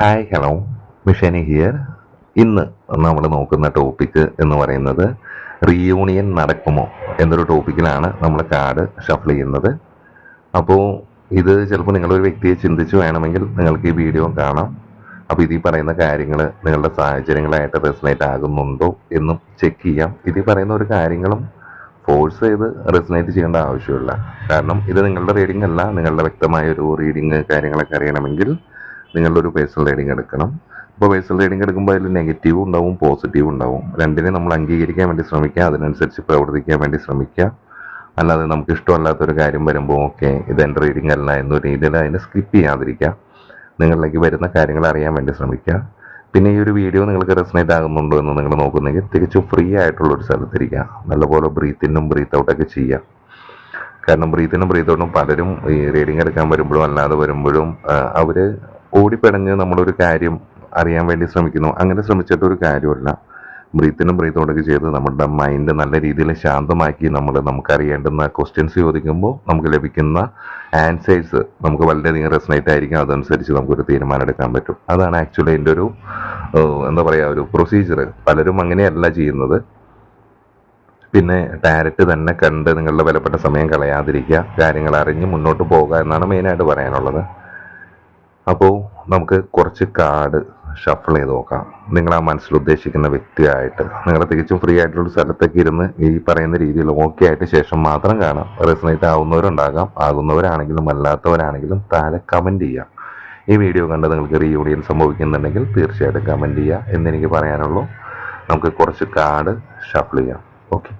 Hi hello മിഷനി here ഇന്ന് നമ്മൾ നോക്കുന്ന ടോപ്പിക്ക് എന്ന് പറയുന്നത് റീയൂണിയൻ നടക്കുമോ എന്നൊരു ടോപ്പിക്കിലാണ് നമ്മൾ കാർഡ് ഷഫിൾ ചെയ്യുന്നത്. അപ്പോൾ ഇത് ചിലപ്പോൾ നിങ്ങളൊരു വ്യക്തിയെ ചിന്തിച്ച് വേണമെങ്കിൽ നിങ്ങൾക്ക് ഈ വീഡിയോ കാണാം. അപ്പോൾ ഇതിൽ പറയുന്ന കാര്യങ്ങൾ നിങ്ങളുടെ സാഹചര്യങ്ങളായിട്ട് റെസനേറ്റ് ആകുന്നുണ്ടോ എന്നും ചെക്ക് ചെയ്യാം. ഇതിൽ പറയുന്ന ഒരു കാര്യങ്ങളും ഫോഴ്സ് ചെയ്ത് റെസനേറ്റ് ചെയ്യേണ്ട ആവശ്യമില്ല. കാരണം ഇത് നിങ്ങളുടെ റീഡിംഗ് അല്ല നിങ്ങളുടെ വ്യക്തമായ ഒരു റീഡിങ് കാര്യങ്ങളൊക്കെ അറിയണമെങ്കിൽ നിങ്ങളുടെ ഒരു പേഴ്സണൽ റീഡിംഗ് എടുക്കണം. അപ്പോൾ പേഴ്സണൽ റീഡിംഗ് എടുക്കുമ്പോൾ അതിൽ നെഗറ്റീവ് ഉണ്ടാവും പോസിറ്റീവ് ഉണ്ടാവും. രണ്ടിനെ നമ്മൾ അംഗീകരിക്കാൻ വേണ്ടി ശ്രമിക്കുക അതിനനുസരിച്ച് പ്രവർത്തിക്കാൻ വേണ്ടി ശ്രമിക്കുക. അല്ലാതെ നമുക്ക് ഇഷ്ടമല്ലാത്തൊരു കാര്യം വരുമ്പോൾ ഓക്കെ ഇത് എന്റെ റീഡിംഗ് അല്ല എന്നൊരു രീതിയിൽ അതിനെ സ്കിപ്പ് ചെയ്യാതിരിക്കുക. നിങ്ങളിലേക്ക് വരുന്ന കാര്യങ്ങൾ അറിയാൻ വേണ്ടി ശ്രമിക്കുക. പിന്നെ ഈ ഒരു വീഡിയോ നിങ്ങൾക്ക് റെസനേറ്റ് ആകുന്നുണ്ടോ എന്ന് നിങ്ങൾ നോക്കുന്നെങ്കിൽ തികച്ചും ഫ്രീ ആയിട്ടുള്ള ഒരു സ്ഥലത്തിരിക്കുക. നല്ലപോലെ ബ്രീത്ത് ഇന്നും ബ്രീത്ത് ഔട്ടൊക്കെ ചെയ്യുക. കാരണം ബ്രീത്തിനും ബ്രീത്ത് ഔട്ടും പലരും ഈ റീഡിങ് എടുക്കാൻ വരുമ്പോഴും അല്ലാതെ വരുമ്പോഴും അവർ ഓടിപ്പിടഞ്ഞ് നമ്മളൊരു കാര്യം അറിയാൻ വേണ്ടി ശ്രമിക്കുന്നു. അങ്ങനെ ശ്രമിച്ചിട്ടൊരു കാര്യമല്ല ബ്രീത്തിനും ബ്രീത്തും ഔട്ടൊക്കെ ചെയ്ത് നമ്മുടെ മൈൻഡ് നല്ല രീതിയിൽ ശാന്തമാക്കി നമ്മൾ നമുക്കറിയേണ്ടുന്ന ക്വസ്റ്റ്യൻസ് ചോദിക്കുമ്പോൾ നമുക്ക് ലഭിക്കുന്ന ആൻസേഴ്സ് നമുക്ക് വളരെയധികം റെസനേറ്റ് ആയിരിക്കും. അതനുസരിച്ച് നമുക്കൊരു തീരുമാനം എടുക്കാൻ പറ്റും. അതാണ് ആക്ച്വലി എന്റെ ഒരു എന്താ പറയുക ഒരു പ്രൊസീജിയർ പലരും അങ്ങനെയല്ല ചെയ്യുന്നത്. പിന്നെ ഡയറക്റ്റ് തന്നെ കണ്ട് നിങ്ങളുടെ വിലപ്പെട്ട സമയം കളയാതിരിക്കുക. കാര്യങ്ങൾ അറിഞ്ഞ് മുന്നോട്ട് പോകുക എന്നാണ് മെയിനായിട്ട് പറയാനുള്ളത്. അപ്പോൾ നമുക്ക് കുറച്ച് കാർഡ് ഷഫിൾ ചെയ്ത് നോക്കാം. നിങ്ങൾ ആ മനസ്സിൽ ഉദ്ദേശിക്കുന്ന വ്യക്തിയായിട്ട് നിങ്ങൾ തികച്ചും ഫ്രീ ആയിട്ടുള്ള സ്ഥലത്തേക്ക് ഇരുന്ന് ഈ പറയുന്ന രീതിയിൽ ഓക്കെ ആയിട്ട് ശേഷം മാത്രം കാണാം. റെസനേറ്റ് ആവുന്നവരുണ്ടാകാം ആകുന്നവരാണെങ്കിലും അല്ലാത്തവരാണെങ്കിലും താഴെ കമന്റ് ചെയ്യാം. ഈ വീഡിയോ കണ്ട് നിങ്ങൾക്ക് റീയൂണിയൻ സംഭവിക്കുന്നുണ്ടെങ്കിൽ തീർച്ചയായിട്ടും കമന്റ് ചെയ്യുക എന്നെനിക്ക് പറയാനുള്ളൂ നമുക്ക് കുറച്ച് കാർഡ് ഷഫിൾ ചെയ്യാം. ഓക്കെ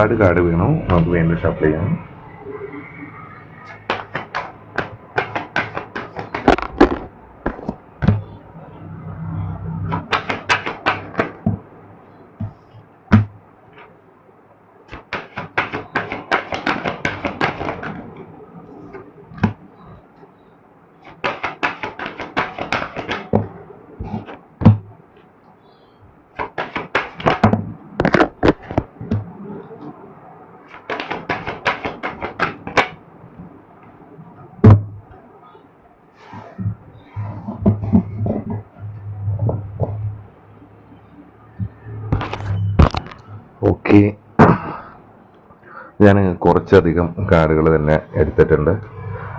ഒരുപാട് കാട് വീണു. നമുക്ക് വീണ്ടും ഷഫിൾ ചെയ്യാം ഓക്കെ ഞാൻ കുറച്ചധികം കാർഡുകൾ തന്നെ എടുത്തിട്ടുണ്ട്.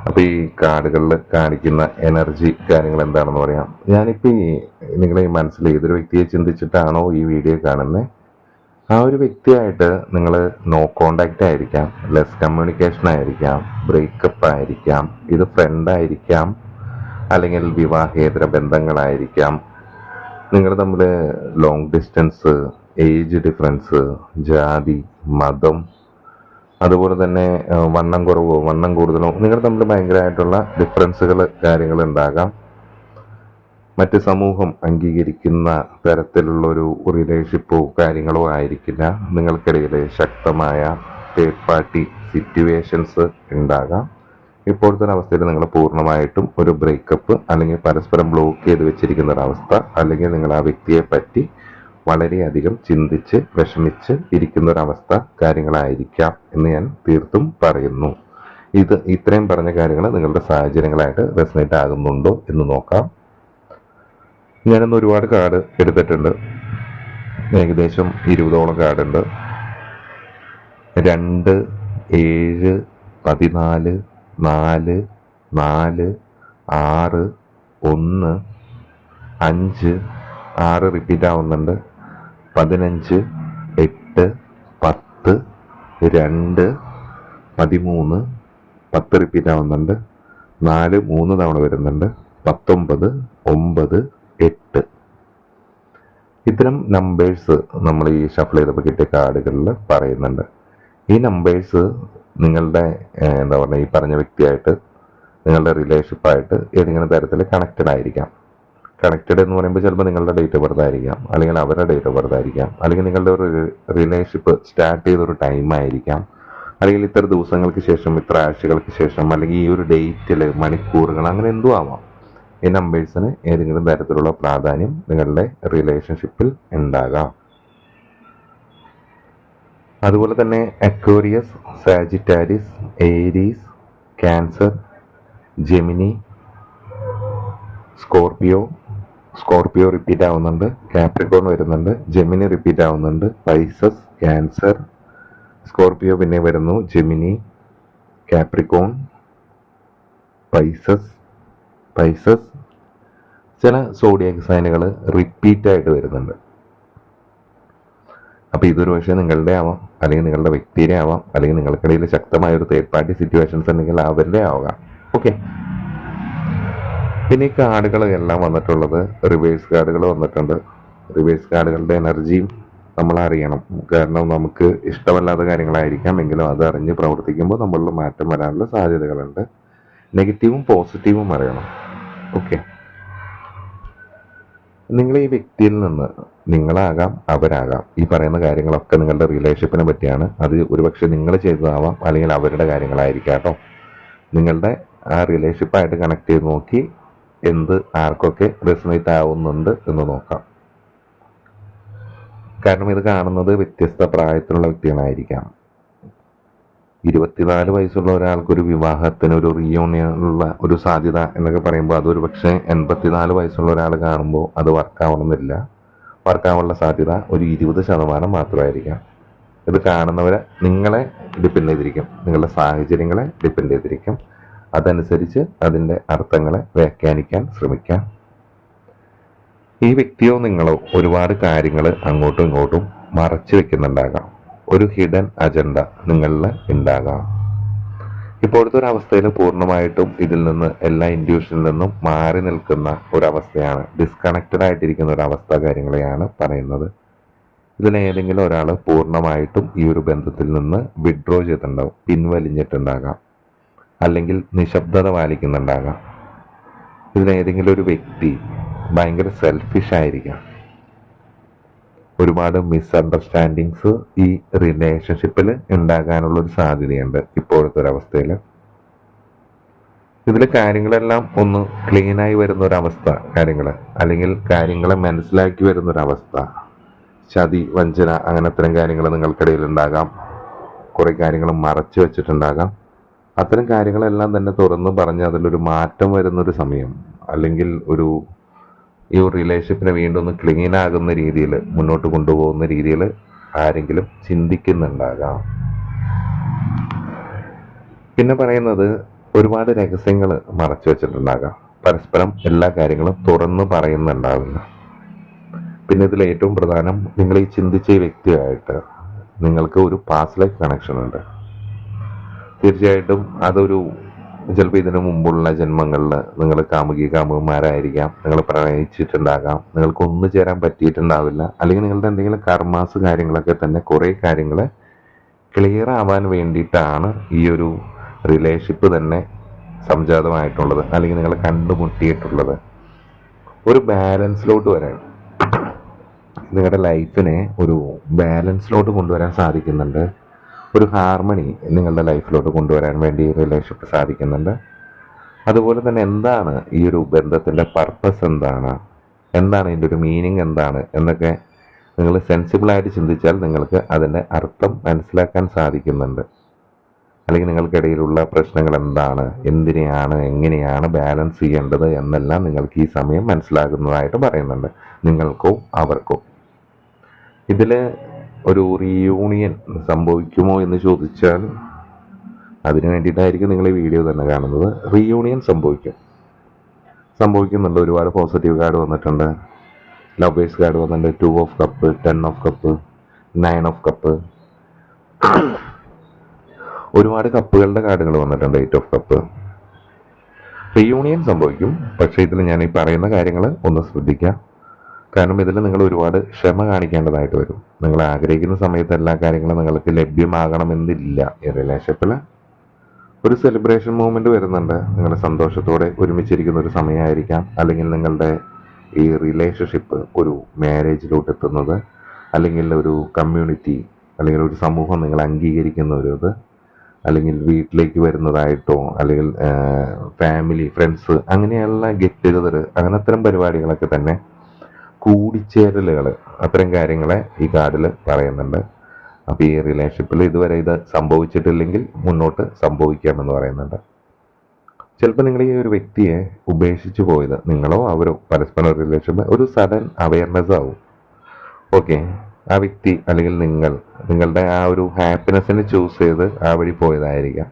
അപ്പോൾ ഈ കാർഡുകളിൽ കാണിക്കുന്ന എനർജി കാര്യങ്ങൾ എന്താണെന്ന് പറയാം. ഞാനിപ്പോൾ ഈ നിങ്ങളെ മനസ്സിൽ ഏതൊരു വ്യക്തിയെ ചിന്തിച്ചിട്ടാണോ ഈ വീഡിയോ കാണുന്നത് ആ ഒരു വ്യക്തിയായിട്ട് നിങ്ങൾ നോ കോണ്ടാക്റ്റ് ആയിരിക്കാം ലെസ് കമ്മ്യൂണിക്കേഷൻ ആയിരിക്കാം ബ്രേക്കപ്പ് ആയിരിക്കാം ഇത് ഫ്രണ്ട് ആയിരിക്കാം അല്ലെങ്കിൽ വിവാഹേതര ബന്ധങ്ങളായിരിക്കാം. നിങ്ങൾ തമ്മിൽ ലോങ് ഡിസ്റ്റൻസ് ഏജ് ഡിഫറൻസ് ജാതി മതം അതുപോലെ തന്നെ വണ്ണം കുറവോ വണ്ണം കൂടുതലോ നിങ്ങൾ തമ്മിൽ ഭയങ്കരമായിട്ടുള്ള ഡിഫറൻസുകൾ കാര്യങ്ങൾ ഉണ്ടാകാം. മറ്റ് സമൂഹം അംഗീകരിക്കുന്ന തരത്തിലുള്ള ഒരു റിലേഷൻഷിപ്പോ കാര്യങ്ങളോ ആയിരിക്കില്ല. നിങ്ങൾക്കിടയിൽ ശക്തമായ തേർഡ് പാർട്ടി സിറ്റുവേഷൻസ് ഉണ്ടാകാം. ഇപ്പോഴത്തെ അവസ്ഥയിൽ നിങ്ങൾ പൂർണമായിട്ടും ഒരു ബ്രേക്കപ്പ് അല്ലെങ്കിൽ പരസ്പരം ബ്ലോക്ക് ചെയ്ത് വെച്ചിരിക്കുന്ന ഒരു അവസ്ഥ അല്ലെങ്കിൽ നിങ്ങൾ ആ വ്യക്തിയെ പറ്റി വളരെയധികം ചിന്തിച്ച് വിഷമിച്ച് ഇരിക്കുന്ന ഒരവസ്ഥ കാര്യങ്ങളായിരിക്കാം എന്ന് ഞാൻ തീർത്തും പറയുന്നു. ഇത് ഇത്രയും പറഞ്ഞ കാര്യങ്ങൾ നിങ്ങളുടെ സാഹചര്യങ്ങളായിട്ട് റെസനേറ്റ് ആകുന്നുണ്ടോ എന്ന് നോക്കാം. ഞാനിന്ന് ഒരുപാട് കാർഡ് എടുത്തിട്ടുണ്ട്. ഏകദേശം ഇരുപതോളം കാർഡുണ്ട് രണ്ട് ഏഴ് പതിനാല് നാല് നാല് ആറ് ഒന്ന് അഞ്ച് ആറ് റിപ്പീറ്റ് ആവുന്നുണ്ട്. പതിനഞ്ച് എട്ട് പത്ത് രണ്ട് പതിമൂന്ന് പത്ത് റിപ്പീറ്റ് ആവുന്നുണ്ട്. നാല് മൂന്ന് തവണ വരുന്നുണ്ട്. പത്തൊമ്പത് ഒമ്പത് എട്ട്. ഇത്തരം നമ്പേഴ്സ് നമ്മൾ ഈ ഷഫിൾ ചെയ്തപ്പോൾ കിട്ടിയ കാർഡുകളിൽ പറയുന്നുണ്ട്. ഈ നമ്പേഴ്സ് നിങ്ങളുടെ എന്താ പറയുക ഈ പറഞ്ഞ വ്യക്തിയായിട്ട് നിങ്ങളുടെ റിലേഷൻഷിപ്പായിട്ട് ഏതെങ്കിലും തരത്തിൽ കണക്റ്റഡ് ആയിരിക്കാം. കണക്റ്റഡ് എന്ന് പറയുമ്പോൾ ചിലപ്പോൾ നിങ്ങളുടെ ഡേറ്റ് ഓഫ് ബർത്ത് ആയിരിക്കാം അല്ലെങ്കിൽ അവരുടെ ഡേറ്റ് ഓഫ് ബർത്ത് ആയിരിക്കാം അല്ലെങ്കിൽ നിങ്ങളുടെ ഒരു റിലേഷൻഷിപ്പ് സ്റ്റാർട്ട് ചെയ്ത ഒരു ടൈം ആയിരിക്കാം അല്ലെങ്കിൽ ഇത്ര ദിവസങ്ങൾക്ക് ശേഷം ഇത്ര ആഴ്ചകൾക്ക് ശേഷം അല്ലെങ്കിൽ ഈ ഒരു ഡേറ്റിൽ മണിക്കൂറുകൾ അങ്ങനെ എന്തോ ആവാം. ഈ നമ്പേഴ്സിന് ഏതെങ്കിലും തരത്തിലുള്ള പ്രാധാന്യം നിങ്ങളുടെ റിലേഷൻഷിപ്പിൽ ഉണ്ടാകാം. അതുപോലെ തന്നെ Aquarius Sagittarius Aries Cancer Gemini Scorpio Scorpio repeat ആവുന്നുണ്ട് കാപ്രിക്കോൺ വരുന്നുണ്ട് ജെമിനി റിപ്പീറ്റ് ആവുന്നുണ്ട് പൈസസ് ക്യാൻസർ സ്കോർപിയോ പിന്നെ വരുന്നു ജെമിനി കാപ്രിക്കോൺ പൈസസ് പൈസസ് ചില സോഡിയക് സൈനുകൾ റിപ്പീറ്റ് ആയിട്ട് വരുന്നുണ്ട്. അപ്പോൾ ഇതൊരു പക്ഷേ നിങ്ങളുടെ ആവാം അല്ലെങ്കിൽ നിങ്ങളുടെ വ്യക്തിയുടെ ആവാം അല്ലെങ്കിൽ നിങ്ങൾക്കിടയിൽ ശക്തമായ ഒരു തേർഡ് പാർട്ടി സിറ്റുവേഷൻസ് ഉണ്ടെങ്കിൽ അവരുടെ ആവുക. ഓക്കെ പിന്നെ ഈ കാർഡുകൾ എല്ലാം വന്നിട്ടുള്ളത് റിവേഴ്സ് കാർഡുകൾ വന്നിട്ടുണ്ട്. റിവേഴ്സ് കാർഡുകളുടെ എനർജിയും നമ്മൾ അറിയണം. കാരണം നമുക്ക് ഇഷ്ടമല്ലാത്ത കാര്യങ്ങളായിരിക്കാം. എങ്കിലും അത് അറിഞ്ഞ് പ്രവർത്തിക്കുമ്പോൾ നമ്മളിൽ മാറ്റം വരാനുള്ള സാധ്യതകളുണ്ട്. നെഗറ്റീവും പോസിറ്റീവും അറിയണം. ഓക്കെ നിങ്ങൾ ഈ വ്യക്തിയിൽ നിന്ന് നിങ്ങളാകാം അവരാകാം. ഈ പറയുന്ന കാര്യങ്ങളൊക്കെ നിങ്ങളുടെ റിലേഷൻഷിപ്പിനെ പറ്റിയാണ്. അത് ഒരുപക്ഷെ നിങ്ങൾ ചെയ്തതാവാം അല്ലെങ്കിൽ അവരുടെ കാര്യങ്ങളായിരിക്കാം കേട്ടോ. നിങ്ങളുടെ ആ റിലേഷൻഷിപ്പായിട്ട് കണക്ട് ചെയ്ത് നോക്കി എന്ത് ആർക്കൊക്കെ റെസിനേറ്റ് ആവുന്നുണ്ട് എന്ന് നോക്കാം. കാരണം ഇത് കാണുന്നത് വ്യത്യസ്ത പ്രായത്തിലുള്ള വ്യക്തികളായിരിക്കാം. ഇരുപത്തിനാല് വയസ്സുള്ള ഒരാൾക്ക് ഒരു വിവാഹത്തിന് ഒരു റീയൂണിയനുള്ള ഒരു സാധ്യത എന്നൊക്കെ പറയുമ്പോൾ അതൊരു പക്ഷേ എൺപത്തിനാല് വയസ്സുള്ള ഒരാൾ കാണുമ്പോൾ അത് വർക്കാവണമെന്നില്ല വർക്കാവാനുള്ള സാധ്യത ഒരു ഇരുപത് ശതമാനം മാത്രമായിരിക്കാം. ഇത് കാണുന്നവരെ നിങ്ങളെ ഡിപ്പെൻഡ് ചെയ്തിരിക്കും. നിങ്ങളുടെ സാഹചര്യങ്ങളെ ഡിപ്പെൻഡ് ചെയ്തിരിക്കും. അതനുസരിച്ച് അതിന്റെ അർത്ഥങ്ങളെ വ്യാഖ്യാനിക്കാൻ ശ്രമിക്കാം. ഈ വ്യക്തിയോ നിങ്ങളോ ഒരുപാട് കാര്യങ്ങൾ അങ്ങോട്ടും ഇങ്ങോട്ടും മറച്ചു വെക്കുന്നുണ്ടാകാം. ഒരു ഹിഡൻ അജണ്ട നിങ്ങളിൽ ഉണ്ടാകാം. ഇപ്പോഴത്തെ ഒരു അവസ്ഥയിൽ പൂർണമായിട്ടും ഇതിൽ നിന്ന് എല്ലാ ഇൻഡ്യൂഷനിൽ നിന്നും മാറി നിൽക്കുന്ന ഒരവസ്ഥയാണ് ഡിസ്കണക്റ്റഡ് ആയിട്ടിരിക്കുന്ന ഒരു കാര്യങ്ങളെയാണ് പറയുന്നത്. ഇതിലേതെങ്കിലും ഒരാൾ പൂർണമായിട്ടും ഈ ഒരു ബന്ധത്തിൽ നിന്ന് വിഡ്രോ ചെയ്തിട്ടുണ്ടാവും പിൻവലിഞ്ഞിട്ടുണ്ടാകാം. അല്ലെങ്കിൽ നിശബ്ദത പാലിക്കുന്നുണ്ടാകാം. ഇതിലേതെങ്കിലും ഒരു വ്യക്തി ഭയങ്കര സെൽഫിഷ് ആയിരിക്കാം. ഒരുപാട് മിസ്അണ്ടർസ്റ്റാൻഡിങ്സ് ഈ റിലേഷൻഷിപ്പിൽ ഉണ്ടാകാനുള്ള ഒരു സാധ്യതയുണ്ട് ഇപ്പോഴത്തെ ഒരവസ്ഥയിൽ ഇതിൽ കാര്യങ്ങളെല്ലാം ഒന്ന് ക്ലീനായി വരുന്ന ഒരവസ്ഥ കാര്യങ്ങൾ അല്ലെങ്കിൽ കാര്യങ്ങളെ മനസ്സിലാക്കി വരുന്ന ഒരവസ്ഥ ചതി വഞ്ചന അങ്ങനെ അത്തരം കാര്യങ്ങൾ നിങ്ങൾക്കിടയിൽ ഉണ്ടാകാം. കുറേ കാര്യങ്ങൾ മറച്ചു വെച്ചിട്ടുണ്ടാകാം. അത്തരം കാര്യങ്ങളെല്ലാം തന്നെ തുറന്ന് പറഞ്ഞ് അതിലൊരു മാറ്റം വരുന്നൊരു സമയം അല്ലെങ്കിൽ ഒരു ഈ ഒരു റിലേഷൻഷിപ്പിനെ വീണ്ടും ഒന്ന് ക്ലീനാകുന്ന രീതിയിൽ മുന്നോട്ട് കൊണ്ടുപോകുന്ന രീതിയിൽ ആരെങ്കിലും ചിന്തിക്കുന്നുണ്ടാകാം. പിന്നെ പറയുന്നത് ഒരുപാട് രഹസ്യങ്ങൾ മറച്ചു വെച്ചിട്ടുണ്ടാകാം. പരസ്പരം എല്ലാ കാര്യങ്ങളും തുറന്നു പറയുന്നുണ്ടാവില്ല പിന്നെ ഇതിൽ ഏറ്റവും പ്രധാനം നിങ്ങൾ ഈ ചിന്തിച്ച വ്യക്തിയായിട്ട് നിങ്ങൾക്ക് ഒരു പാസ്റ്റ് ലൈഫ് കണക്ഷൻ ഉണ്ട്. തീർച്ചയായിട്ടും അതൊരു ചിലപ്പോൾ ഇതിനു മുമ്പുള്ള ജന്മങ്ങളിൽ നിങ്ങൾ കാമുകി കാമുകന്മാരായിരിക്കാം. നിങ്ങൾ പ്രണയിച്ചിട്ടുണ്ടാകാം. നിങ്ങൾക്ക് ഒന്നു ചേരാൻ പറ്റിയിട്ടുണ്ടാവില്ല. അല്ലെങ്കിൽ നിങ്ങളുടെ എന്തെങ്കിലും കർമാസ് കാര്യങ്ങളൊക്കെ തന്നെ കുറേ കാര്യങ്ങൾ ക്ലിയർ ആവാൻ വേണ്ടിയിട്ടാണ് ഈ ഒരു റിലേഷൻഷിപ്പ് തന്നെ സംജാതമായിട്ടുള്ളത്. അല്ലെങ്കിൽ നിങ്ങൾ കണ്ടുമുട്ടിയിട്ടുള്ളത്. ഒരു ബാലൻസിലോട്ട് വരാൻ. നിങ്ങളുടെ ലൈഫിനെ ഒരു ബാലൻസിലോട്ട് കൊണ്ടുവരാൻ സാധിക്കുന്നുണ്ട്. ഒരു ഹാർമണി നിങ്ങളുടെ ലൈഫിലോട്ട് കൊണ്ടുവരാൻ വേണ്ടി ഈ റിലേഷൻഷിപ്പ് സാധിക്കുന്നുണ്ട്. അതുപോലെ തന്നെ എന്താണ് ഈ ഒരു ബന്ധത്തിന്റെ പർപ്പസ് എന്താണ്? എന്താണ് ഇതിന്റെ ഒരു മീനിങ് എന്താണ്? എന്നൊക്കെ നിങ്ങൾ സെൻസിബിളായിട്ട് ചിന്തിച്ചാൽ നിങ്ങൾക്ക് അതിന്റെ അർത്ഥം മനസ്സിലാക്കാൻ സാധിക്കുന്നുണ്ട്. അല്ലെങ്കിൽ നിങ്ങൾക്കിടയിലുള്ള പ്രശ്നങ്ങൾ എന്താണ്? എന്തിനെയാണ്? എങ്ങനെയാണ് ബാലൻസ് ചെയ്യേണ്ടത്? എന്നെല്ലാം നിങ്ങൾക്ക് ഈ സമയം മനസ്സിലാകുന്നതായിട്ട് പറയുന്നുണ്ട്. നിങ്ങൾക്കോ അവർക്കോ. ഇതിൽ ഒരു റീയൂണിയൻ സംഭവിക്കുമോ എന്ന് ചോദിച്ചാൽ അതിനു വേണ്ടിയിട്ടായിരിക്കും നിങ്ങൾ ഈ വീഡിയോ തന്നെ കാണുന്നത്. റീയൂണിയൻ സംഭവിക്കും. സംഭവിക്കുന്നുണ്ട്. ഒരുപാട് പോസിറ്റീവ് കാർഡ് വന്നിട്ടുണ്ട്. ലവേഴ്സ് കാർഡ് വന്നിട്ടുണ്ട്. Two of cup ten of cup nine of cup ഒരുപാട് കപ്പുകളുടെ കാർഡുകൾ വന്നിട്ടുണ്ട്. എയ്റ്റ് ഓഫ് കപ്പ് റീയൂണിയൻ സംഭവിക്കും. പക്ഷേ ഇതിൽ ഞാൻ ഈ പറയുന്ന കാര്യങ്ങൾ ഒന്ന് ശ്രദ്ധിക്കുക കാരണം ഇതിൽ നിങ്ങൾ ഒരുപാട് ക്ഷമ കാണിക്കേണ്ടതായിട്ട് വരും. നിങ്ങൾ ആഗ്രഹിക്കുന്ന സമയത്ത് എല്ലാ കാര്യങ്ങളും നിങ്ങൾക്ക് ലഭ്യമാകണമെന്നില്ല ഈ റിലേഷൻഷിപ്പിൽ ഒരു സെലിബ്രേഷൻ മൂമെന്റ് വരുന്നുണ്ട്. നിങ്ങൾ സന്തോഷത്തോടെ ഒരുമിച്ചിരിക്കുന്ന ഒരു സമയമായിരിക്കാം. അല്ലെങ്കിൽ നിങ്ങളുടെ ഈ റിലേഷൻഷിപ്പ് ഒരു മാരേജിലോട്ട് എത്തുന്നത്. അല്ലെങ്കിൽ ഒരു കമ്മ്യൂണിറ്റി അല്ലെങ്കിൽ ഒരു സമൂഹം നിങ്ങൾ അംഗീകരിക്കുന്ന ഒരു ഇത്. അല്ലെങ്കിൽ വീട്ടിലേക്ക് വരുന്നതായിട്ടോ അല്ലെങ്കിൽ ഫാമിലി ഫ്രണ്ട്സ് അങ്ങനെയുള്ള ഗെറ്റ് ടുഗതർ അങ്ങനെ അത്തരം പരിപാടികളൊക്കെ തന്നെ കൂടിച്ചേരലുകൾ അത്തരം കാര്യങ്ങളെ ഈ കാർഡിൽ പറയുന്നുണ്ട്. അപ്പോൾ ഈ റിലേഷൻഷിപ്പിൽ ഇതുവരെ ഇത് സംഭവിച്ചിട്ടില്ലെങ്കിൽ മുന്നോട്ട് സംഭവിക്കാമെന്ന് പറയുന്നുണ്ട്. ചിലപ്പോൾ നിങ്ങൾ ഈ ഒരു വ്യക്തിയെ ഉപേക്ഷിച്ച് പോയത് നിങ്ങളോ അവരോ പരസ്പരം റിലേഷൻഷിപ്പ് ഒരു സഡൻ അവയർനെസ് ആവും. ഓക്കെ ആ വ്യക്തി അല്ലെങ്കിൽ നിങ്ങൾ നിങ്ങളുടെ ആ ഒരു ഹാപ്പിനെസ്സിനെ ചൂസ് ചെയ്ത് ആ വഴി പോയതായിരിക്കാം.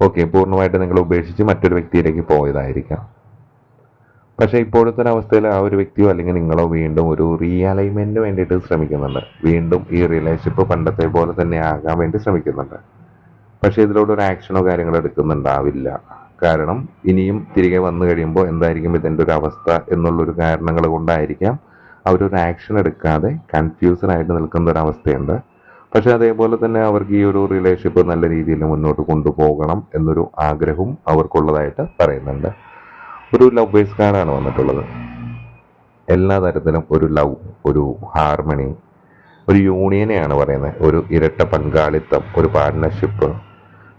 ഓക്കെ പൂർണമായിട്ട് നിങ്ങൾ ഉപേക്ഷിച്ച് മറ്റൊരു വ്യക്തിയിലേക്ക് പോയതായിരിക്കാം. പക്ഷേ ഇപ്പോഴത്തെ അവസ്ഥയിൽ ആ ഒരു വ്യക്തിയോ അല്ലെങ്കിൽ നിങ്ങളോ വീണ്ടും ഒരു റിയലൈൻമെന്റിന് വേണ്ടിയിട്ട് ശ്രമിക്കുന്നുണ്ട്. വീണ്ടും ഈ റിലേഷൻഷിപ്പ് പണ്ടത്തെ പോലെ തന്നെ ആകാൻ വേണ്ടി ശ്രമിക്കുന്നുണ്ട്. പക്ഷേ ഇതിലൂടെ ഒരു ആക്ഷനോ കാര്യങ്ങളോ എടുക്കുന്നുണ്ടാവില്ല. കാരണം ഇനിയും തിരികെ വന്നു കഴിയുമ്പോൾ എന്തായിരിക്കും ഇതിന്റെ ഒരു അവസ്ഥ എന്നുള്ളൊരു കാരണങ്ങൾ കൊണ്ടായിരിക്കാം അവരൊരു ആക്ഷൻ എടുക്കാതെ കൺഫ്യൂസറായിട്ട് നിൽക്കുന്ന ഒരു അവസ്ഥയുണ്ട് പക്ഷേ അതേപോലെ തന്നെ അവർക്ക് ഈ ഒരു റിലേഷൻഷിപ്പ് നല്ല രീതിയിൽ മുന്നോട്ട് കൊണ്ടുപോകണം എന്നൊരു ആഗ്രഹവും അവർക്കുള്ളതായിട്ട് പറയുന്നുണ്ട്. ഒരു ലവ് ബേസ് കാർഡാണ് വന്നിട്ടുള്ളത്. എല്ലാ തരത്തിലും ഒരു ലവ് ഒരു ഹാർമണി ഒരു യൂണിയനെയാണ് പറയുന്നത്. ഒരു ഇരട്ട പങ്കാളിത്തം ഒരു പാർട്ട്ണർഷിപ്പ്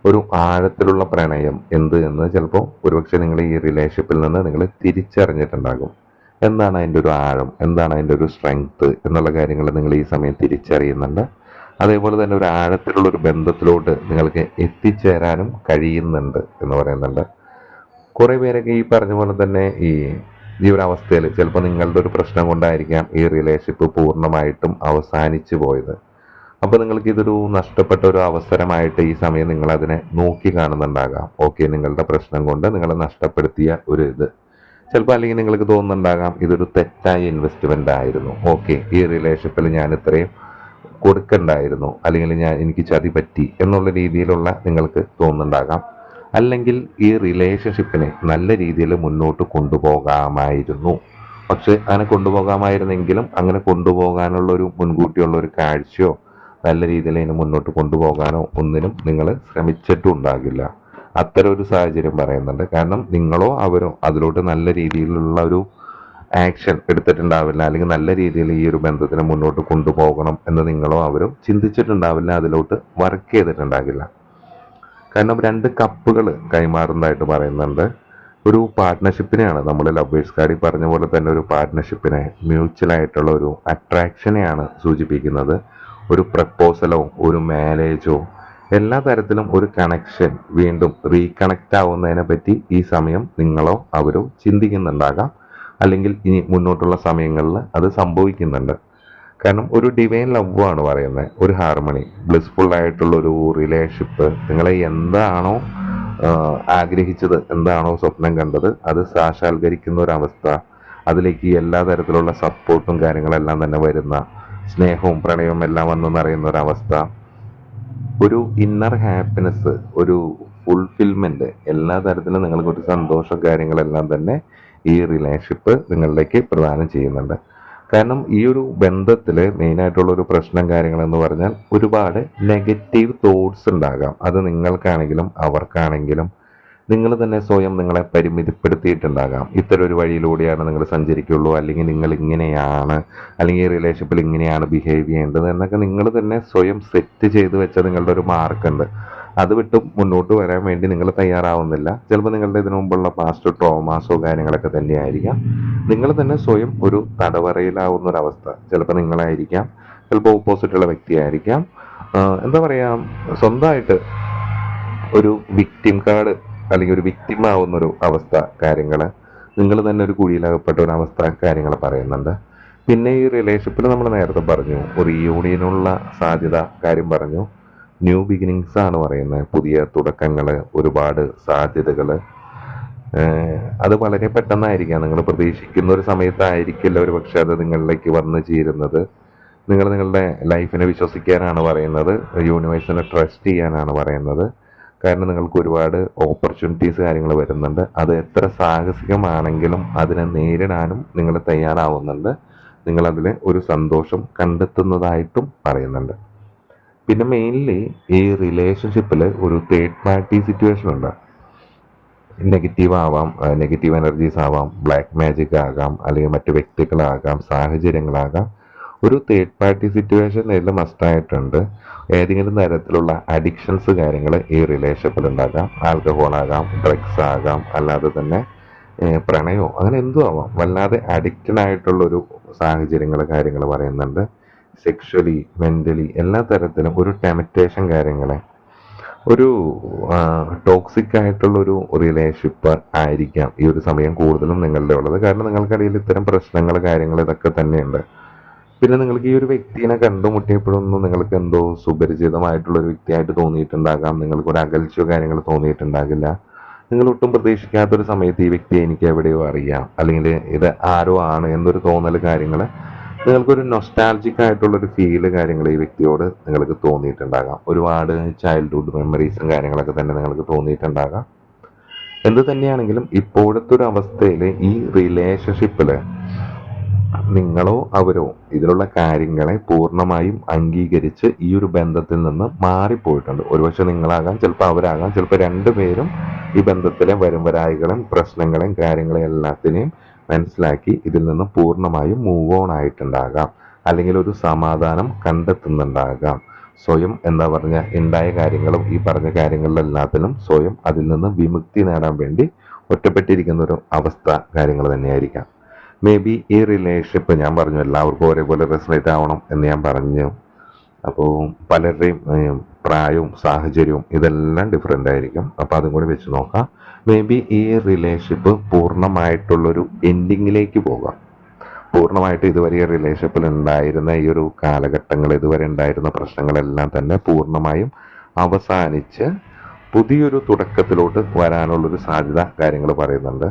ഒരു ആഴത്തിലുള്ള പ്രണയം എന്ത് എന്ന് ചിലപ്പോൾ ഒരുപക്ഷെ നിങ്ങൾ ഈ റിലേഷൻഷിപ്പിൽ നിന്ന് നിങ്ങൾ തിരിച്ചറിഞ്ഞിട്ടുണ്ടാകും. എന്താണ് അതിന്റെ ഒരു ആഴം? എന്താണ് അതിന്റെ ഒരു സ്ട്രെങ്ത് എന്നുള്ള കാര്യങ്ങൾ നിങ്ങൾ ഈ സമയം തിരിച്ചറിയുന്നുണ്ട്. അതേപോലെ തന്നെ ഒരു ആഴത്തിലുള്ള ഒരു ബന്ധത്തിലോട്ട് നിങ്ങൾക്ക് എത്തിച്ചേരാനും കഴിയുന്നുണ്ട് എന്ന് പറയുന്നുണ്ട്. കുറേ പേരൊക്കെ ഈ പറഞ്ഞ പോലെ തന്നെ ഈ ഈ ഒരു അവസ്ഥയിൽ ചിലപ്പോൾ നിങ്ങളുടെ ഒരു പ്രശ്നം കൊണ്ടായിരിക്കാം ഈ റിലേഷൻഷിപ്പ് പൂർണമായിട്ടും അവസാനിച്ചു പോയത്. അപ്പോൾ നിങ്ങൾക്ക് ഇതൊരു നഷ്ടപ്പെട്ട ഒരു അവസരമായിട്ട് ഈ സമയം നിങ്ങൾ അതിനെ നോക്കി കാണുന്നുണ്ടാകാം. ഓക്കെ നിങ്ങളുടെ പ്രശ്നം കൊണ്ട് നിങ്ങൾ നഷ്ടപ്പെടുത്തിയ ഒരു ഇത്. ചിലപ്പോൾ അല്ലെങ്കിൽ നിങ്ങൾക്ക് തോന്നുന്നുണ്ടാകാം ഇതൊരു തെറ്റായ ഇൻവെസ്റ്റ്മെന്റ് ആയിരുന്നു. ഓക്കെ ഈ റിലേഷൻഷിപ്പിൽ ഞാൻ ഇത്രയും കൊടുക്കണ്ടായിരുന്നു. അല്ലെങ്കിൽ ഞാൻ എനിക്ക് ചതി പറ്റി എന്നുള്ള രീതിയിലുള്ള നിങ്ങൾക്ക് തോന്നുന്നുണ്ടാകാം. അല്ലെങ്കിൽ ഈ റിലേഷൻഷിപ്പിനെ നല്ല രീതിയിൽ മുന്നോട്ട് കൊണ്ടുപോകാമായിരുന്നു. പക്ഷെ അങ്ങനെ കൊണ്ടുപോകാമായിരുന്നെങ്കിലും അങ്ങനെ കൊണ്ടുപോകാനുള്ള ഒരു മുൻകൂട്ടിയുള്ള ഒരു കാഴ്ചയോ നല്ല രീതിയിൽ ഇതിനെ മുന്നോട്ട് കൊണ്ടുപോകാനോ ഒന്നിനും നിങ്ങൾ ശ്രമിച്ചിട്ടും ഉണ്ടാകില്ല അത്തരം ഒരു സാഹചര്യം പറയുന്നുണ്ട്. കാരണം നിങ്ങളോ അവരോ അതിലോട്ട് നല്ല രീതിയിലുള്ള ഒരു ആക്ഷൻ എടുത്തിട്ടുണ്ടാവില്ല. അല്ലെങ്കിൽ നല്ല രീതിയിൽ ഈ ഒരു ബന്ധത്തിനെ മുന്നോട്ട് കൊണ്ടുപോകണം എന്ന് നിങ്ങളോ അവരും ചിന്തിച്ചിട്ടുണ്ടാവില്ല. അതിലോട്ട് വർക്ക് ചെയ്തിട്ടുണ്ടാകില്ല. കാരണം രണ്ട് കപ്പുകൾ കൈമാറുന്നതായിട്ട് പറയുന്നുണ്ട്. ഒരു പാർട്ട്ണർഷിപ്പിനെയാണ് നമ്മൾ ലവേഴ്സ് കാർഡിൽ പറഞ്ഞ പോലെ തന്നെ ഒരു പാർട്ട്ണർഷിപ്പിനെ മ്യൂച്വൽ ആയിട്ടുള്ള ഒരു അട്രാക്ഷനെയാണ് സൂചിപ്പിക്കുന്നത്. ഒരു പ്രപ്പോസലോ ഒരു മാരേജോ എല്ലാ തരത്തിലും ഒരു കണക്ഷൻ വീണ്ടും റീകണക്റ്റ് ആവുന്നതിനെ പറ്റി ഈ സമയം നിങ്ങളോ അവരോ ചിന്തിക്കുന്നുണ്ടാകാം. അല്ലെങ്കിൽ ഇനി മുന്നോട്ടുള്ള സമയങ്ങളിൽ അത് സംഭവിക്കുന്നുണ്ട്. കാരണം ഒരു ഡിവൈൻ ലവ് ആണ് പറയുന്നത്. ഒരു ഹാർമണി ബ്ലിസ്ഫുൾ ആയിട്ടുള്ള ഒരു റിലേഷൻഷിപ്പ് നിങ്ങളെ എന്താണോ ആഗ്രഹിച്ചത് എന്താണോ സ്വപ്നം കണ്ടത് അത് സാക്ഷാത്കരിക്കുന്ന ഒരവസ്ഥ അതിലേക്ക് എല്ലാ തരത്തിലുള്ള സപ്പോർട്ടും കാര്യങ്ങളെല്ലാം തന്നെ വരുന്ന സ്നേഹവും പ്രണയവും എല്ലാം വന്നു ഒരവസ്ഥ ഒരു ഇന്നർ ഹാപ്പിനെസ് ഒരു ഫുൾഫിൽമെന്റ് എല്ലാ തരത്തിലും നിങ്ങൾക്ക് ഒരു സന്തോഷ കാര്യങ്ങളെല്ലാം തന്നെ ഈ റിലേഷൻഷിപ്പ് നിങ്ങളിലേക്ക് പ്രദാനം ചെയ്യുന്നുണ്ട്. കാരണം ഈ ഒരു ബന്ധത്തിൽ മെയിനായിട്ടുള്ള ഒരു പ്രശ്നം കാര്യങ്ങളെന്ന് പറഞ്ഞാൽ ഒരുപാട് നെഗറ്റീവ് തോട്ട്സ് ഉണ്ടാകാം. അത് നിങ്ങൾക്കാണെങ്കിലും അവർക്കാണെങ്കിലും നിങ്ങൾ തന്നെ സ്വയം നിങ്ങളെ പരിമിതിപ്പെടുത്തിയിട്ടുണ്ടാകാം. ഇത്തരം ഒരു വഴിയിലൂടെയാണ് നിങ്ങൾ സഞ്ചരിക്കുള്ളൂ. അല്ലെങ്കിൽ നിങ്ങൾ ഇങ്ങനെയാണ്. അല്ലെങ്കിൽ റിലേഷൻഷിപ്പിൽ ഇങ്ങനെയാണ് ബിഹേവ് ചെയ്യേണ്ടത്. എന്നൊക്കെ നിങ്ങൾ തന്നെ സ്വയം സെറ്റ് ചെയ്ത് വെച്ച നിങ്ങളുടെ ഒരു മാർക്കുണ്ട് അത് വിട്ട് മുന്നോട്ട് വരാൻ വേണ്ടി നിങ്ങൾ തയ്യാറാവുന്നില്ല. ചിലപ്പോൾ നിങ്ങളുടെ ഇതിനു മുമ്പുള്ള പാസ്റ്റ് ട്രോമാസോ കാര്യങ്ങളൊക്കെ തന്നെയായിരിക്കാം. നിങ്ങൾ തന്നെ സ്വയം ഒരു തടവറയിലാവുന്ന ഒരു അവസ്ഥ ചിലപ്പോൾ നിങ്ങളായിരിക്കാം. ചിലപ്പോൾ ഓപ്പോസിറ്റുള്ള വ്യക്തിയായിരിക്കാം. എന്താ പറയുക സ്വന്തമായിട്ട് ഒരു വിക്ടിം കാർഡ് അല്ലെങ്കിൽ ഒരു വിക്ടിം ആവുന്ന ഒരു അവസ്ഥ കാര്യങ്ങൾ നിങ്ങൾ തന്നെ ഒരു കുഴിയിലകപ്പെട്ട ഒരു അവസ്ഥ കാര്യങ്ങൾ പറയുന്നുണ്ട്. പിന്നെ ഈ റിലേഷൻഷിപ്പിൽ നമ്മൾ നേരത്തെ പറഞ്ഞു ഒരു യൂണിയനുള്ള സാധ്യത കാര്യം പറഞ്ഞു. ന്യൂ ബിഗിനിങ്സ് ആണ് പറയുന്നത്. പുതിയ തുടക്കങ്ങൾ ഒരുപാട് സാധ്യതകൾ അത് വളരെ പെട്ടെന്നായിരിക്കാം. നിങ്ങൾ പ്രതീക്ഷിക്കുന്ന ഒരു സമയത്തായിരിക്കില്ല ഒരു പക്ഷെ അത് നിങ്ങളിലേക്ക് വന്നു ചേരുന്നത്. നിങ്ങൾ നിങ്ങളുടെ ലൈഫിനെ വിശ്വസിക്കാനാണ് പറയുന്നത്. യൂണിവേഴ്സിനെ ട്രസ്റ്റ് ചെയ്യാനാണ് പറയുന്നത്. കാരണം നിങ്ങൾക്ക് ഒരുപാട് ഓപ്പർച്യൂണിറ്റീസ് കാര്യങ്ങൾ വരുന്നുണ്ട്. അത് എത്ര സാഹസികമാണെങ്കിലും അതിനെ നേരിടാനും നിങ്ങൾ തയ്യാറാവുന്നുണ്ട്. നിങ്ങളതിൽ ഒരു സന്തോഷം കണ്ടെത്തുന്നതായിട്ടും പറയുന്നുണ്ട്. പിന്നെ മെയിൻലി ഈ റിലേഷൻഷിപ്പിൽ ഒരു തേർഡ് പാർട്ടി സിറ്റുവേഷൻ ഉണ്ട്. നെഗറ്റീവ് ആവാം നെഗറ്റീവ് എനർജീസ് ആവാം ബ്ലാക്ക് മാജിക് ആകാം അല്ലെങ്കിൽ മറ്റു വ്യക്തികളാകാം സാഹചര്യങ്ങളാകാം. ഒരു തേർഡ് പാർട്ടി സിറ്റുവേഷൻ ഇതിൽ മസ്റ്റായിട്ടുണ്ട് ഏതെങ്കിലും തരത്തിലുള്ള അഡിക്ഷൻസ് കാര്യങ്ങൾ ഈ റിലേഷൻഷിപ്പിൽ ഉണ്ടാകാം. ആൽക്കഹോൾ ആകാം ഡ്രഗ്സ് ആകാം അല്ലാതെ തന്നെ പ്രണയമോ അങ്ങനെ എന്തും ആവാം. വല്ലാതെ അഡിക്റ്റഡ് ആയിട്ടുള്ളൊരു സാഹചര്യങ്ങൾ കാര്യങ്ങൾ പറയുന്നുണ്ട്. സെക്ഷലി മെന്റലി എല്ലാ തരത്തിലും ഒരു ടെമറ്റേഷൻ കാര്യങ്ങളെ ഒരു ടോക്സിക് ആയിട്ടുള്ള ഒരു റിലേഷൻഷിപ്പ് ആയിരിക്കാം ഈ ഒരു സമയം കൂടുതലും നിങ്ങളുടെ ഉള്ളത്. കാരണം നിങ്ങൾക്കിടയിൽ ഇത്തരം പ്രശ്നങ്ങൾ കാര്യങ്ങൾ ഇതൊക്കെ തന്നെയുണ്ട്. പിന്നെ നിങ്ങൾക്ക് ഈ ഒരു വ്യക്തിനെ കണ്ടുമുട്ടിയപ്പോഴൊന്നും നിങ്ങൾക്ക് എന്തോ സുപരിചിതമായിട്ടുള്ള ഒരു വ്യക്തിയായിട്ട് തോന്നിയിട്ടുണ്ടാകാം. നിങ്ങൾക്ക് ഒരു അകൽച്ചയോ കാര്യങ്ങൾ തോന്നിയിട്ടുണ്ടാകില്ല. നിങ്ങൾ ഒട്ടും പ്രതീക്ഷിക്കാത്തൊരു സമയത്ത് ഈ വ്യക്തിയെ എനിക്ക് എവിടെയോ അറിയാം. അല്ലെങ്കിൽ ഇത് ആരോ ആണ് എന്നൊരു തോന്നൽ കാര്യങ്ങൾ നിങ്ങൾക്കൊരു നൊസ്റ്റാൾജിക് ആയിട്ടുള്ളൊരു ഫീൽ കാര്യങ്ങൾ ഈ വ്യക്തിയോട് നിങ്ങൾക്ക് തോന്നിയിട്ടുണ്ടാകാം. ഒരുപാട് ചൈൽഡ്ഹുഡ് മെമ്മറീസും കാര്യങ്ങളൊക്കെ തന്നെ നിങ്ങൾക്ക് തോന്നിയിട്ടുണ്ടാകാം. എന്ത് തന്നെയാണെങ്കിലും ഇപ്പോഴത്തെ ഒരു അവസ്ഥയിൽ ഈ റിലേഷൻഷിപ്പിൽ നിങ്ങളോ അവരോ ഇതിലുള്ള കാര്യങ്ങളെ പൂർണമായും അംഗീകരിച്ച് ഈ ഒരു ബന്ധത്തിൽ നിന്ന് മാറിപ്പോയിട്ടുണ്ട്. ഒരുപക്ഷെ നിങ്ങളാകാം ചിലപ്പോൾ അവരാകാം ചിലപ്പോൾ രണ്ടുപേരും ഈ ബന്ധത്തിലെ വരും വരായികളും പ്രശ്നങ്ങളെയും കാര്യങ്ങളെയും എല്ലാത്തിനെയും മനസ്സിലാക്കി ഇതിൽ നിന്ന് പൂർണമായും മൂവ് ഓൺ ആയിട്ടുണ്ടാകാം. അല്ലെങ്കിൽ ഒരു സമാധാനം കണ്ടെത്തുന്നുണ്ടാകാം. സ്വയം എന്താ പറഞ്ഞ ഉണ്ടായ കാര്യങ്ങളും ഈ പറഞ്ഞ കാര്യങ്ങളിലെല്ലാത്തിനും സ്വയം അതിൽ നിന്ന് വിമുക്തി നേടാൻ വേണ്ടി ഒറ്റപ്പെട്ടിരിക്കുന്ന ഒരു അവസ്ഥ കാര്യങ്ങൾ തന്നെയായിരിക്കാം. മേ ബി ഈ റിലേഷൻഷിപ്പ് ഞാൻ പറഞ്ഞു എല്ലാവർക്കും ഒരേപോലെ റെസണേറ്റ് ആവണം എന്ന് ഞാൻ പറഞ്ഞു. അപ്പോൾ പലരുടെയും പ്രായവും സാഹചര്യവും ഇതെല്ലാം ഡിഫറെന്റ് ആയിരിക്കും. അപ്പോൾ അതും കൂടി വെച്ച് നോക്കാം. മേ ബി ഈ റിലേഷൻഷിപ്പ് പൂർണമായിട്ടുള്ളൊരു എൻഡിങ്ങിലേക്ക് പോകാം. പൂർണമായിട്ട് ഇതുവരെ ഈ റിലേഷൻഷിപ്പിൽ ഉണ്ടായിരുന്ന ഈ ഒരു കാലഘട്ടങ്ങൾ ഇതുവരെ ഉണ്ടായിരുന്ന പ്രശ്നങ്ങളെല്ലാം തന്നെ പൂർണമായും അവസാനിച്ച് പുതിയൊരു തുടക്കത്തിലോട്ട് വരാനുള്ളൊരു സാധ്യത കാര്യങ്ങൾ പറയുന്നുണ്ട്.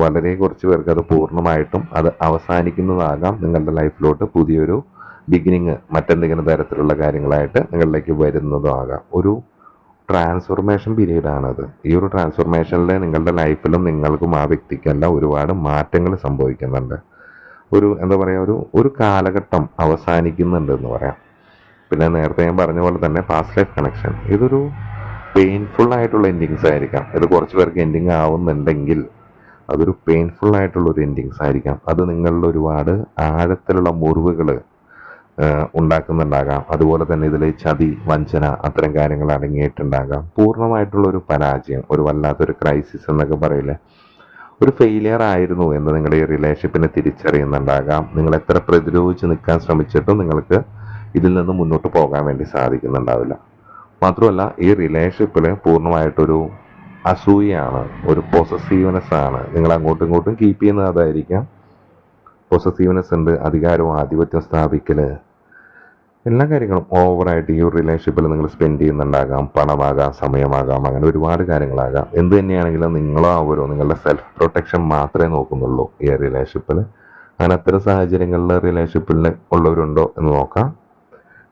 വളരെ കുറച്ച് പേർക്ക് അത് പൂർണമായിട്ടും അത് അവസാനിക്കുന്നതാകാം. നിങ്ങളുടെ ലൈഫിലോട്ട് പുതിയൊരു ബിഗിനിങ് മറ്റെന്തെങ്കിലും തരത്തിലുള്ള കാര്യങ്ങളായിട്ട് നിങ്ങളിലേക്ക് വരുന്നതും ആകാം ഒരു ട്രാൻസ്ഫോർമേഷൻ പീരീഡ് ആണത്. ഈ ഒരു ട്രാൻസ്ഫോർമേഷനിൽ നിങ്ങളുടെ ലൈഫിലും നിങ്ങൾക്കും ആ വ്യക്തിക്കെല്ലാം ഒരുപാട് മാറ്റങ്ങൾ സംഭവിക്കുന്നുണ്ട്. ഒരു എന്താ പറയുക ഒരു ഒരു കാലഘട്ടം അവസാനിക്കുന്നുണ്ട് എന്ന് പറയാം. പിന്നെ നേരത്തെ ഞാൻ പറഞ്ഞ പോലെ തന്നെ പാസ്റ്റ് ലൈഫ് കണക്ഷൻ ഇതൊരു പെയിൻഫുൾ ആയിട്ടുള്ള എൻഡിങ്സ് ആയിരിക്കാം. ഇത് കുറച്ച് പേർക്ക് എൻഡിങ് ആവുന്നുണ്ടെങ്കിൽ അതൊരു പെയിൻഫുൾ ആയിട്ടുള്ള ഒരു എൻഡിങ്സ് ആയിരിക്കാം. അത് നിങ്ങളുടെ ഒരുപാട് ആഴത്തിലുള്ള മുറിവുകൾ ഉണ്ടാക്കുന്നുണ്ടാകാം. അതുപോലെ തന്നെ ഇതിൽ ചതി വഞ്ചന അത്തരം കാര്യങ്ങൾ അടങ്ങിയിട്ടുണ്ടാകാം. പൂർണമായിട്ടുള്ള ഒരു പരാജയം ഒരു വല്ലാത്തൊരു ക്രൈസിസ് എന്നൊക്കെ പറയില്ലേ? ഒരു ഫെയിലിയർ ആയിരുന്നു എന്ന് നിങ്ങളുടെ ഈ റിലേഷൻഷിപ്പിനെ തിരിച്ചറിയുന്നുണ്ടാകാം. നിങ്ങൾ എത്ര പ്രതിരോധിച്ച് നിൽക്കാൻ ശ്രമിച്ചിട്ടും നിങ്ങൾക്ക് ഇതിൽ നിന്ന് മുന്നോട്ട് പോകാൻ വേണ്ടി സാധിക്കുന്നുണ്ടാവില്ല. മാത്രമല്ല ഈ റിലേഷൻഷിപ്പിൽ പൂർണമായിട്ടൊരു അസൂയാണ് ഒരു പൊസസീവ്നെസ് ആണ്. നിങ്ങൾ അങ്ങോട്ടും ഇങ്ങോട്ടും കീപ്പ് ചെയ്യുന്നത് അതായിരിക്കാം. പൊസസീവ്നെസ് ഉണ്ട് അധികാരവും ആധിപത്യം സ്ഥാപിക്കൽ എല്ലാ കാര്യങ്ങളും ഓവറായിട്ട് ഈ ഒരു റിലേഷൻഷിപ്പിൽ നിങ്ങൾ സ്പെൻഡ് ചെയ്യുന്നുണ്ടാകാം പണമാകാം സമയമാകാം അങ്ങനെ ഒരുപാട് കാര്യങ്ങളാകാം. എന്ത് തന്നെയാണെങ്കിലും നിങ്ങളോ അവരോ നിങ്ങളുടെ സെൽഫ് പ്രൊട്ടക്ഷൻ മാത്രമേ നോക്കുന്നുള്ളൂ ഈ റിലേഷൻഷിപ്പിൽ അങ്ങനെ അത്തരം സാഹചര്യങ്ങളിൽ റിലേഷൻഷിപ്പിൽ ഉള്ളവരുണ്ടോ എന്ന് നോക്കാം.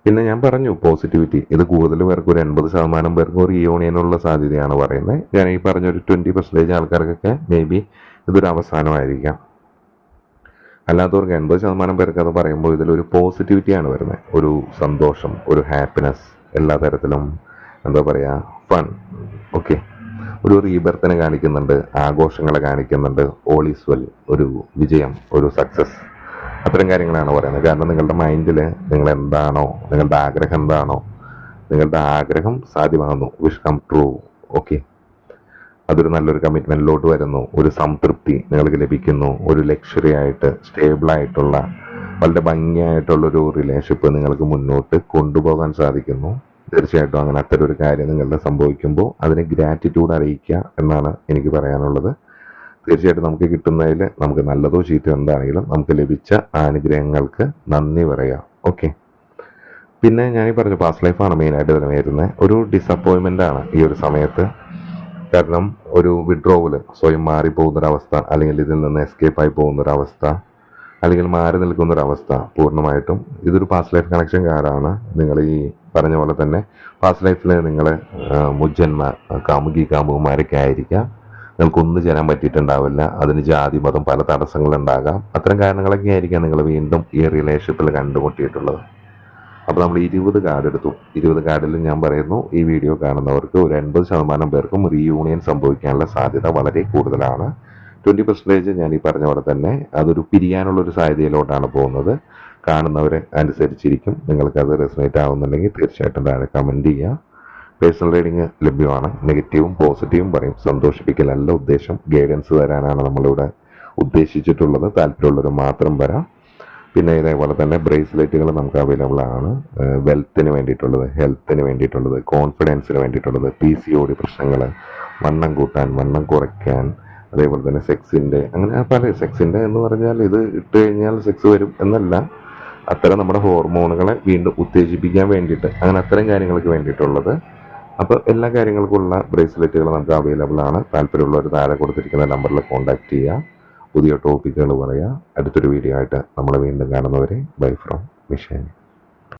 പിന്നെ ഞാൻ പറഞ്ഞു പോസിറ്റിവിറ്റി ഇത് കൂടുതൽ പേർക്ക് ഒരു എൺപത് ശതമാനം പേർക്ക് ഒരു യൂണിയനുള്ള സാധ്യതയാണ് പറയുന്നത്. ഞാൻ ഈ പറഞ്ഞ ഒരു ട്വന്റി പെർസെന്റേജ് ആൾക്കാർക്കൊക്കെ മേ ബി ഇതൊരു അവസാനമായിരിക്കാം. അല്ലാത്തവർക്ക് എൺപത് ശതമാനം പേർക്ക് അത് പറയുമ്പോൾ ഇതിലൊരു പോസിറ്റിവിറ്റിയാണ് വരുന്നത്. ഒരു സന്തോഷം ഒരു ഹാപ്പിനെസ് എല്ലാ തരത്തിലും എന്താ പറയുക ഫൺ ഓക്കെ ഒരു റീബർത്തിനെ കാണിക്കുന്നുണ്ട് ആഘോഷങ്ങളെ കാണിക്കുന്നുണ്ട് ഓൾ ഈസ് വെൽ ഒരു വിജയം ഒരു സക്സസ് അത്തരം കാര്യങ്ങളാണ് പറയുന്നത്. കാരണം നിങ്ങളുടെ മൈൻഡിൽ നിങ്ങൾ എന്താണോ നിങ്ങളുടെ ആഗ്രഹം എന്താണോ നിങ്ങളുടെ ആഗ്രഹം സാധ്യമാകുന്നു. വിഷ് കം ട്രൂ ഓക്കെ അതൊരു നല്ലൊരു കമ്മിറ്റ്മെന്റിലോട്ട് വരുന്നു. ഒരു സംതൃപ്തി നിങ്ങൾക്ക് ലഭിക്കുന്നു. ഒരു ലക്ഷറി ആയിട്ട് സ്റ്റേബിളായിട്ടുള്ള വളരെ ഭംഗിയായിട്ടുള്ള ഒരു റിലേഷൻഷിപ്പ് നിങ്ങൾക്ക് മുന്നോട്ട് കൊണ്ടുപോകാൻ സാധിക്കുന്നു. തീർച്ചയായിട്ടും അങ്ങനെ അത്തരം ഒരു കാര്യം നിങ്ങളുടെ സംഭവിക്കുമ്പോൾ അതിന് ഗ്രാറ്റിറ്റ്യൂഡ് അറിയിക്കുക എന്നാണ് എനിക്ക് പറയാനുള്ളത്. തീർച്ചയായിട്ടും നമുക്ക് കിട്ടുന്നതിൽ നമുക്ക് നല്ലതോ ചീറ്റോ എന്താണെങ്കിലും നമുക്ക് ലഭിച്ച അനുഗ്രഹങ്ങൾക്ക് നന്ദി പറയാം ഓക്കെ പിന്നെ ഞാൻ ഈ പറഞ്ഞു പാസ്റ്റ് ലൈഫാണ് മെയിനായിട്ട് ഇതിന് വരുന്നത്. ഒരു ഡിസപ്പോയിൻമെന്റ് ആണ് ഈ ഒരു സമയത്ത്. കാരണം ഒരു വിഡ്രോവൽ സ്വയം മാറിപ്പോകുന്നൊരവസ്ഥ അല്ലെങ്കിൽ ഇതിൽ നിന്ന് എസ്കേപ്പ് ആയി പോകുന്നൊരവസ്ഥ അല്ലെങ്കിൽ മാറി നിൽക്കുന്നൊരവസ്ഥ പൂർണമായിട്ടും ഇതൊരു പാസ്റ്റ് ലൈഫ് കണക്ഷൻ കാർഡാണ് നിങ്ങൾ ഈ പറഞ്ഞ പോലെ തന്നെ പാസ്റ്റ് ലൈഫിൽ നിങ്ങൾ മുജ്ജന്മാർ കാമുകി കാമുകന്മാരൊക്കെ ആയിരിക്കാം. നിങ്ങൾക്കൊന്നും ചെയ്യാൻ പറ്റിയിട്ടുണ്ടാവില്ല. അതിന് ജാതി മതം പല തടസ്സങ്ങളുണ്ടാകാം. അത്തരം കാരണങ്ങളൊക്കെ ആയിരിക്കാം നിങ്ങൾ വീണ്ടും ഈ റിലേഷൻഷിപ്പിൽ കണ്ടുമുട്ടിയിട്ടുള്ളത്. അപ്പോൾ നമ്മൾ ഇരുപത് കാർഡ് എടുത്തു. ഇരുപത് കാർഡിൽ ഞാൻ പറയുന്നു ഈ വീഡിയോ കാണുന്നവർക്ക് ഒരു എൺപത് ശതമാനം പേർക്കും റീയൂണിയൻ സംഭവിക്കാനുള്ള സാധ്യത വളരെ കൂടുതലാണ്. ട്വന്റി പെർസെന്റേജ് ഞാൻ ഈ പറഞ്ഞ പോലെ തന്നെ അതൊരു പിരിയാനുള്ളൊരു സാധ്യതയിലോട്ടാണ് പോകുന്നത്. കാണുന്നവരെ അനുസരിച്ചിരിക്കും. നിങ്ങൾക്കത് റെസനേറ്റ് ആവുന്നുണ്ടെങ്കിൽ തീർച്ചയായിട്ടും താഴെ കമന്റ് ചെയ്യുക. പേഴ്സണൽ റീഡിങ് ലഭ്യമാണ്. നെഗറ്റീവും പോസിറ്റീവും പറയും. സന്തോഷിപ്പിക്കലല്ല ഉദ്ദേശം. ഗൈഡൻസ് തരാനാണ് നമ്മളിവിടെ ഉദ്ദേശിച്ചിട്ടുള്ളത്. താല്പര്യമുള്ളവർ മാത്രം വരാം. പിന്നെ ഇതേപോലെ തന്നെ ബ്രേസ്ലെറ്റുകൾ നമുക്ക് അവൈലബിൾ ആണ്. വെൽത്തിന് വേണ്ടിയിട്ടുള്ളത് ഹെൽത്തിന് വേണ്ടിയിട്ടുള്ളത് കോൺഫിഡൻസിന് വേണ്ടിയിട്ടുള്ളത് പി സി ഡി പ്രശ്നങ്ങൾ വണ്ണം കൂട്ടാൻ വണ്ണം കുറയ്ക്കാൻ അതേപോലെ തന്നെ സെക്സിന്റെ അങ്ങനെ പല സെക്സിന്റെ എന്ന് പറഞ്ഞാൽ ഇത് ഇട്ട് കഴിഞ്ഞാൽ സെക്സ് വരും എന്നല്ല. അത്തരം നമ്മുടെ ഹോർമോണുകളെ വീണ്ടും ഉത്തേജിപ്പിക്കാൻ വേണ്ടിയിട്ട് അങ്ങനെ അത്തരം കാര്യങ്ങൾക്ക് വേണ്ടിയിട്ടുള്ളത്. അപ്പോൾ എല്ലാ കാര്യങ്ങൾക്കുള്ള ബ്രേസ്ലെറ്റുകൾ നമുക്ക് അവൈലബിൾ ആണ്. താല്പര്യമുള്ളവർ താഴെ കൊടുത്തിരിക്കുന്ന നമ്പറിൽ കോൺടാക്റ്റ് ചെയ്യുക. പുതിയ ടോപ്പിക്കുകൾ പറയാം. അടുത്തൊരു വീഡിയോ ആയിട്ട് നമ്മൾ വീണ്ടും കാണുന്നവരെ ബൈ ഫ്രോം മിഷേൻ